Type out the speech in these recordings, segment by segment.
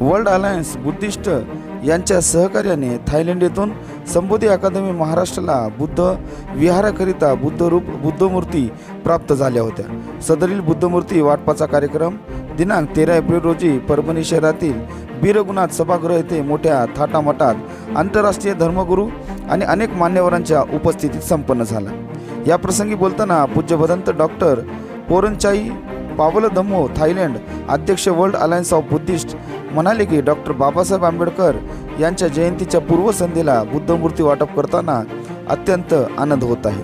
World alliance Buddhist यांच्या सहकार्याने Thailand येथून संबोधी अकादमी महाराष्ट्राला बुद्ध विहाराकरिता बुद्धरूप बुद्धमूर्ती प्राप्त झाल्या होत्या. सदरील बुद्धमूर्ती वाटपाचा कार्यक्रम दिनांक तेरा एप्रिल रोजी परभणी शहरातील बीरगुनाथ सभागृह येथे मोठ्या थाटामाटात आंतरराष्ट्रीय धर्मगुरू आणि अनेक मान्यवरांच्या उपस्थितीत संपन्न झाला. या प्रसंगी बोलताना पूज्य भदंत डॉक्टर पोरनचाई पावलधम्मो थायलंड अध्यक्ष वर्ल्ड अलायन्स ऑफ बुद्धिस्ट म्हणाले की डॉक्टर बाबासाहेब आंबेडकर यांच्या जयंतीच्या पूर्वसंध्येला बुद्धमूर्ती वाटप करताना अत्यंत आनंद होत आहे.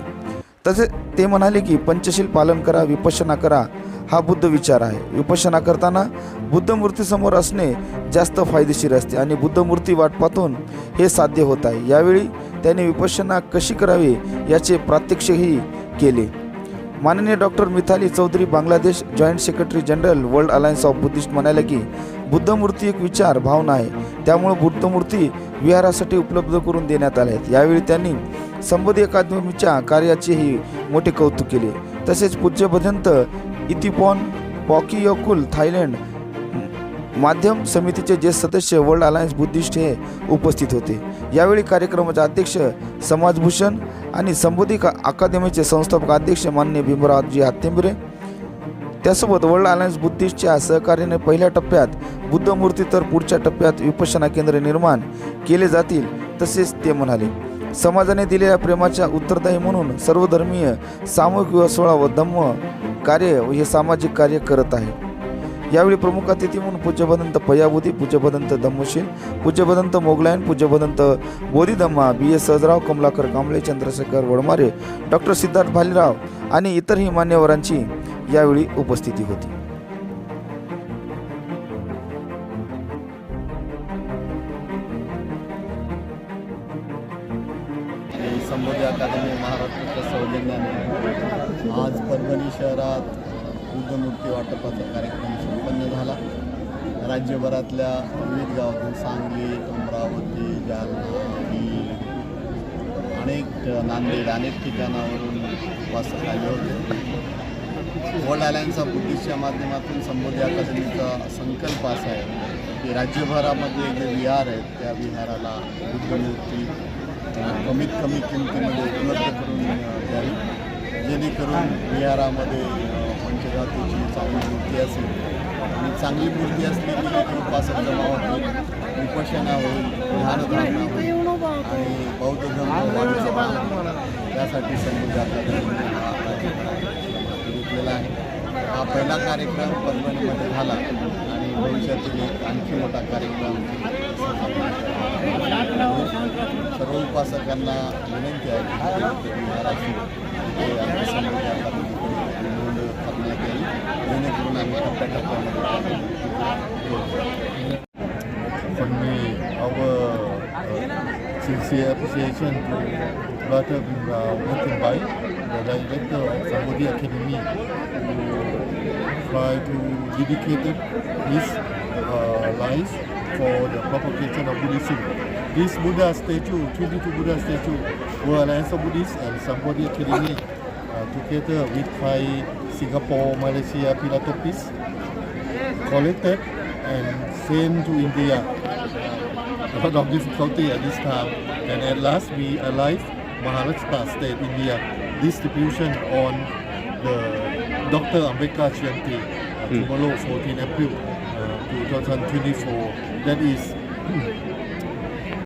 तसेच ते म्हणाले की पंचशील पालन करा विपशना करा हा बुद्ध विचार आहे. विपशना करताना बुद्धमूर्तीसमोर असणे जास्त फायदेशीर असते आणि बुद्धमूर्ती वाटपातून हे साध्य होत आहे. यावेळी त्याने विपशना कशी करावी याचे प्रात्यक्षही केले. माननीय doctor Mithali Chowdhury Bangladesh joint secretary general world alliance of Buddhist म्हणाले की बुद्धमूर्ती एक विचार भावना आहे. त्यामुळे बुद्धमूर्ती विहारासाठी उपलब्ध करून देण्यात आल्या आहेत. यावेळी त्यांनी संबोधी अकादमीच्या कार्याचेही मोठे कौतुक केले. तसेच पूज्य भजंत इतिपॉन पॉकियोकुल थायलंड माध्यम समितीचे जे सदस्य वर्ल्ड अलायन्स बुद्धिस्ट हे उपस्थित होते. यावेळी कार्यक्रमाचे अध्यक्ष समाजभूषण आणि संबोधिक अकादमीचे संस्थापक अध्यक्ष मान्य भीमरावजी हत्तेंबरे त्यासोबत वर्ल्ड अलायन्स बुद्धिस्टच्या सहकार्याने पहिल्या टप्प्यात बुद्धमूर्ती तर पुढच्या टप्प्यात विपशना केंद्र निर्माण केले जातील तसेच ते म्हणाले. समाजाने दिलेल्या प्रेमाच्या उत्तरदायी म्हणून सर्वधर्मीय सामूहिक विवाह सोहळा व धम्म कार्य हे सामाजिक कार्य करत आहे. यावेळी प्रमुख अतिथी म्हणून पूज्यभदंत पयाबुदी पूज्यभदंत धम्मशील पूज्यभदंत Mogalayan पूज्यभदंत Bodhidhamma B S Sahajrao Kamlakar Kamble Chandrashekhar Wadmare doctor Siddharth Bhalerao आणि इतरही मान्यवरांची यावेळी उपस्थिती होती. संबोधी अकादमी महाराष्ट्राच्या सौजन्याने आज परभणी शहरात बुद्धमूर्ती वाटपाचा कार्यक्रम संपन्न झाला. राज्यभरातल्या विविध गावातून सांगली अमरावती जालना अनेक नांदेड अनेक ठिकाणावरून वाचक आले होते. वर्ल्ड अलायन्स ऑफ बुद्धिस्टच्या माध्यमातून संबोधी अकादमीचा संकल्प असा आहे की राज्यभरामध्ये जे विहार आहेत त्या विहाराला बुद्धमूर्ती कमीत कमी किमतीमध्ये उपलब्ध करून द्यावी. जेणेकरून विहारामध्ये त्यांच्या जातीची चांगली मूर्ती असेल आणि चांगली मूर्ती असली की तिथे उपासक जमा होईल विपशना होईल ध्यानधारणा होईल आणि बौद्ध धर्म त्यासाठी संधी जातात घेतलेला आहे. हा पहिला कार्यक्रम परभणीमध्ये झाला आणि भविष्यातील एक आणखी मोठा कार्यक्रम सर्व उपासकांना विनंती आहे की For me, our sincere appreciation to Brother uh, Martin the director of Saudi Academy, who try to dedicate his uh, life for the propagation of Buddhism. This Buddha statue, 22 Buddha statue, were an of Buddhist and Sambodhi Academy together with Thai, Singapore, Malaysia, philanthropists collected and sent to India. A lot of difficulty at this time, and at last we arrived Maharashtra state, India. Distribution on the Dr. Ambedkar Jayanti uh, tomorrow, 14 April uh, 2024. That is